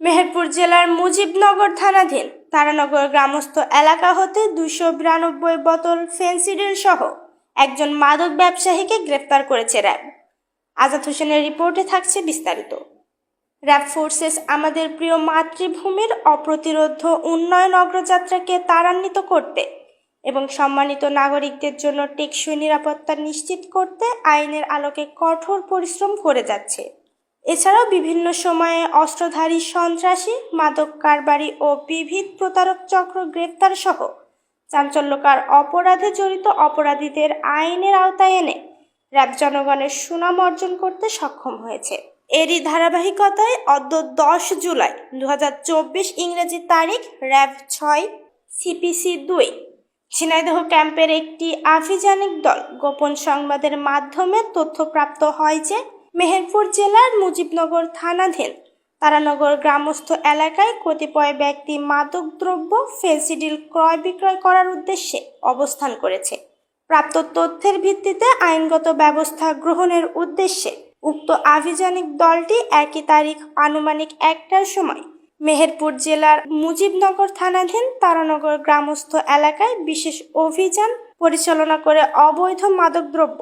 মেহেরপুর জেলার মুজিবনগর থানাধীন তারানগর গ্রামস্থ এলাকা হতে দুশো বিরানব্বই বোতল ফেন্সিডিল সহ একজন মাদক ব্যবসায়ীকে গ্রেফতার করেছে র্যাব। আজাদ হোসেনের রিপোর্টে থাকছে বিস্তারিত। র্যাব ফোর্সেস আমাদের প্রিয় মাতৃভূমির অপ্রতিরোধ উন্নয়ন অগ্রযাত্রাকে ত্বরান্বিত করতে এবং সম্মানিত নাগরিকদের জন্য টেকসই নিরাপত্তা নিশ্চিত করতে আইনের আলোকে কঠোর পরিশ্রম করে যাচ্ছে। এছাড়াও বিভিন্ন সময়ে অস্ত্রধারী সন্ত্রাসী, মাদক কারবারি ও বিবিধ প্রতারক চক্র গ্রেফতার সহ চাঞ্চল্যকার অপরাধে জড়িত অপরাধীদের আইনের আওতায় এনে র্যাব জনগণের সুনাম অর্জন করতে সক্ষম হয়েছে। এরই ধারাবাহিকতায় অদ্য দশ জুলাই দু হাজার চব্বিশ ইংরেজি তারিখ র্যাব ছয়, সিপিসি দুই, ঝিনাইদহ ক্যাম্পের একটি আভিযানিক দল গোপন সংবাদের মাধ্যমে তথ্যপ্রাপ্ত হয় যে মেহেরপুর জেলার মুজিবনগর থানাধীন। তারানগর গ্রামস্থ এলাকায় কতিপয় ব্যক্তি মাদকদ্রব্য ফেন্সিডিল ক্রয় বিক্রয় করার উদ্দেশ্যে অবস্থান করেছে। প্রাপ্ত তথ্যের ভিত্তিতে আইনগত ব্যবস্থা গ্রহণের উদ্দেশ্যে উক্ত আভিযানিক দলটি একই তারিখ আনুমানিক একটার সময় মেহেরপুর জেলার মুজিবনগর থানাধীন তারানগর গ্রামস্থ এলাকায় বিশেষ অভিযান পরিচালনা করে অবৈধ মাদকদ্রব্য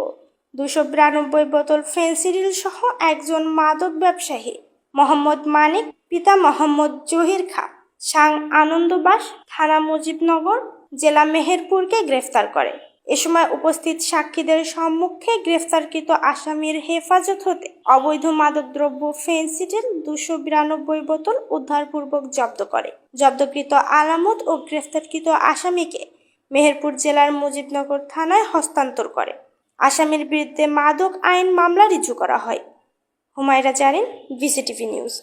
দুশো বিরানব্বই বোতল ফেন্সিডিল সহ একজন মাদক ব্যবসায়ী, মোহাম্মদ মানিক, পিতা মোহাম্মদ জহির খা, সাং আনন্দবাস থানা মুজিবনগর, জেলা মেহেরপুরকে গ্রেফতার করে। এ সময় উপস্থিত সাক্ষীদের সম্মুখে গ্রেফতারকৃত আসামির হেফাজত হতে অবৈধ মাদকদ্রব্য ফেন্সিডিল দুশো বিরানব্বই বোতল উদ্ধারপূর্বক জব্দ করে। জব্দকৃত আলামত ও গ্রেফতারকৃত আসামিকে মেহেরপুর জেলার মুজিবনগর থানায় হস্তান্তর করে। আসামির বিরুদ্ধে মাদক আইন মামলা রিজু করা হয়। হুমায়রা জারিন ভিসিটিভি নিউজ।